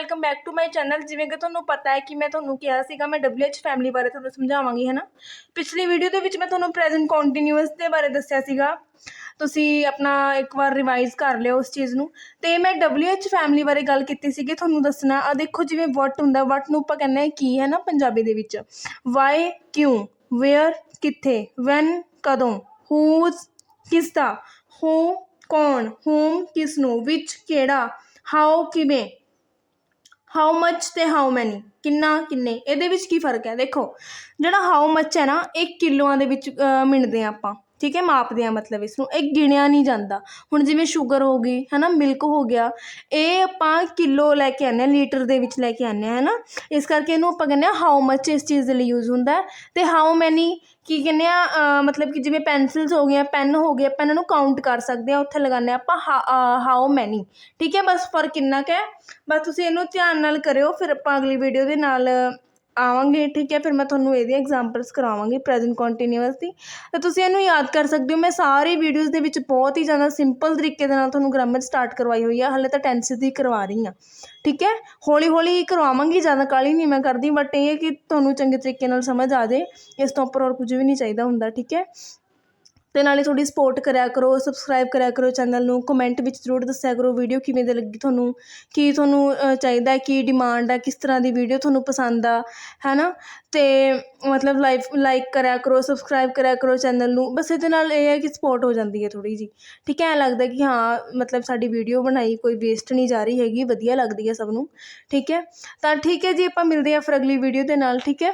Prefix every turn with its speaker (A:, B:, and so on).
A: Welcome back to my channel ਜਿਵੇਂ ਕਿ ਤੁਹਾਨੂੰ ਪਤਾ ਹੈ ਕਿ ਮੈਂ ਤੁਹਾਨੂੰ ਕਿਹਾ ਸੀਗਾ, ਮੈਂ WH ਫੈਮਿਲੀ ਬਾਰੇ ਤੁਹਾਨੂੰ ਸਮਝਾਵਾਂਗੀ ਹੈ ਨਾ ਪਿਛਲੀ ਵੀਡੀਓ ਦੇ ਵਿੱਚ ਮੈਂ ਤੁਹਾਨੂੰ ਪ੍ਰੈਜ਼ੈਂਟ ਕੰਟੀਨਿਊਅਸ ਦੇ ਬਾਰੇ ਦੱਸਿਆ ਸੀਗਾ। ਤੁਸੀਂ ਆਪਣਾ ਇੱਕ ਵਾਰ ਰਿਵਾਈਜ਼ ਕਰ ਲਿਓ ਉਸ ਚੀਜ਼ ਨੂੰ। ਤੇ ਮੈਂ WH ਫੈਮਿਲੀ ਬਾਰੇ ਗੱਲ ਕੀਤੀ ਸੀਗੀ, ਤੁਹਾਨੂੰ ਦੱਸਣਾ। ਆ ਦੇਖੋ ਜਿਵੇਂ ਵਟ ਹੁੰਦਾ ਵਟ ਨੂੰ ਆਪਾਂ ਕਹਿੰਦੇ ਹਾਂ ਕੀ ਹੈ ਨਾ ਪੰਜਾਬੀ ਦੇ ਵਿੱਚ। ਵਾਈ ਕਿਉਂ ਵੇਅਰ ਕਿੱਥੇ ਵੈਨ ਕਦੋਂ ਹੂਜ਼ ਕਿਸ ਦਾ ਹੂ ਕੌਣ ਹੂਮ ਕਿਸ ਨੂੰ ਵਿੱਚ ਕਿਹੜਾ ਹਾਊ ਕਿਵੇਂ। ਹਾਊ ਮੱਚ ਤੇ ਹਾਊ ਮੈਨੀ ਕਿੰਨਾ, ਕਿੰਨੇ? ਇਹਦੇ ਵਿੱਚ ਕੀ ਫ਼ਰਕ ਹੈ? ਦੇਖੋ, ਜਿਹੜਾ ਹਾਊ ਮੱਚ ਹੈ ਨਾ, ਇਹ ਕਿਲੋਆਂ ਦੇ ਵਿੱਚ ਮਿਣਦੇ ਹਾਂ ਆਪਾਂ। ਠੀਕ ਹੈ ਮਾਪਦੇ ਆ ਮਤਲਬ ਇਸ ਨੂੰ। ਇਹ ਗਿਣਿਆ ਨਹੀਂ ਜਾਂਦਾ। ਹੁਣ ਜਿਵੇਂ ਸ਼ੂਗਰ ਹੋ ਗਈ ਹੈ ਨਾ ਮਿਲਕ ਹੋ ਗਿਆ, ਇਹ ਆਪਾਂ ਕਿਲੋ ਲੈ ਕੇ ਆਉਂਦੇ ਹਾਂ, ਲੀਟਰ ਦੇ ਵਿੱਚ ਲੈ ਕੇ ਆਉਂਦੇ ਹਾਂ ਹੈ ਨਾ ਇਸ ਕਰਕੇ ਇਹਨੂੰ ਆਪਾਂ ਕਹਿੰਦੇ ਆ ਹਾਊ ਮੱਚ ਇਸ ਚੀਜ਼ ਦੇ ਲਈ ਯੂਜ਼ ਹੁੰਦਾ ਹੈ। ਤੇ ਹਾਊ ਮੈਨੀ ਕੀ ਕਹਿੰਦੇ ਆ ਮਤਲਬ ਕਿ ਜਿਵੇਂ ਪੈਨਸਿਲਸ ਹੋ ਗਈਆਂ ਪੈਨ ਹੋ ਗਏ, ਆਪਾਂ ਇਹਨਾਂ ਨੂੰ ਕਾਊਂਟ ਕਰ ਸਕਦੇ ਆ ਉੱਥੇ ਲਗਾਉਂਦੇ ਹਾਂ ਆਪਾਂ ਹਾਊ ਮੈਨੀ ਠੀਕ ਹੈ, ਬਸ ਫ਼ਰਕ ਕਿੰਨਾ ਕੁ ਹੈ। ਬਸ ਤੁਸੀਂ ਇਹਨੂੰ ਧਿਆਨ ਨਾਲ ਕਰਿਓ, ਫਿਰ ਆਪਾਂ ਅਗਲੀ ਵੀਡੀਓ ਦੇ ਨਾਲ ਆਵਾਂਗੇ, ਠੀਕ ਹੈ, ਫਿਰ ਮੈਂ ਤੁਹਾਨੂੰ ਇਹਦੀਆਂ ਐਗਜ਼ਾਮਪਲਸ ਕਰਾਵਾਂਗੀ ਪ੍ਰੈਜ਼ੈਂਟ ਕੰਟੀਨਿਊਸ ਦੀ। ਤੇ ਤੁਸੀਂ ਇਹਨੂੰ ਯਾਦ ਕਰ ਸਕਦੇ ਹੋ, ਮੈਂ ਸਾਰੀ ਵੀਡੀਓਜ਼ ਦੇ ਵਿੱਚ ਬਹੁਤ ਹੀ ਜ਼ਿਆਦਾ ਸਿੰਪਲ ਤਰੀਕੇ ਦੇ ਨਾਲ ਤੁਹਾਨੂੰ ਗ੍ਰਾਮਰ ਸਟਾਰਟ ਕਰਵਾਈ ਹੋਈ ਆ, ਹਲੇ ਤਾਂ ਟੈਂਸਿਸ ਦੀ ਕਰਵਾ ਰਹੀ ਹਾਂ ਠੀਕ ਹੈ? ਹੌਲੀ ਹੌਲੀ ਕਰਵਾਵਾਂਗੀ, ਜ਼ਿਆਦਾ ਕਾਹਲੀ ਨਹੀਂ ਮੈਂ ਕਰਦੀ ਬਟ ਇਹ ਹੈ ਕਿ ਤੁਹਾਨੂੰ ਚੰਗੇ ਤਰੀਕੇ ਨਾਲ ਸਮਝ ਆ ਜਾਏ, ਇਸ ਤੋਂ ਉੱਪਰ ਹੋਰ ਕੁਝ ਵੀ ਨਹੀਂ ਚਾਹੀਦਾ ਹੁੰਦਾ, ਠੀਕ ਹੈ? ਅਤੇ ਨਾਲੇ ਥੋੜ੍ਹੀ ਸਪੋਰਟ ਕਰਿਆ ਕਰੋ ਸਬਸਕ੍ਰਾਈਬ ਕਰਿਆ ਕਰੋ ਚੈਨਲ ਨੂੰ ਕਮੈਂਟ ਵਿੱਚ ਜ਼ਰੂਰ ਦੱਸਿਆ ਕਰੋ ਵੀਡੀਓ ਕਿਵੇਂ ਦੀ ਲੱਗੀ ਤੁਹਾਨੂੰ, ਕੀ ਤੁਹਾਨੂੰ ਚਾਹੀਦਾ, ਕੀ ਡਿਮਾਂਡ ਆ, ਕਿਸ ਤਰ੍ਹਾਂ ਦੀ ਵੀਡੀਓ ਤੁਹਾਨੂੰ ਪਸੰਦ ਆ ਹੈ ਨਾ ਅਤੇ ਮਤਲਬ ਲਾਈਫ ਲਾਈਕ ਕਰਿਆ ਕਰੋ ਸਬਸਕ੍ਰਾਈਬ ਕਰਿਆ ਕਰੋ ਚੈਨਲ ਨੂੰ, ਬਸ ਇਹਦੇ ਨਾਲ ਇਹ ਹੈ ਕਿ ਸਪੋਰਟ ਹੋ ਜਾਂਦੀ ਹੈ ਥੋੜ੍ਹੀ ਜੀ ਠੀਕ ਹੈ? ਐਂ ਲੱਗਦਾ ਕਿ ਹਾਂ, ਮਤਲਬ ਸਾਡੀ ਵੀਡੀਓ ਬਣਾਈ, ਕੋਈ ਵੇਸਟ ਨਹੀਂ ਜਾ ਰਹੀ ਹੈਗੀ, ਵਧੀਆ ਲੱਗਦੀ ਹੈ ਸਭ ਨੂੰ, ਠੀਕ ਹੈ? ਤਾਂ ਠੀਕ ਹੈ ਜੀ, ਆਪਾਂ ਮਿਲਦੇ ਹਾਂ ਫਿਰ ਅਗਲੀ ਵੀਡੀਓ ਦੇ ਨਾਲ, ਠੀਕ ਹੈ?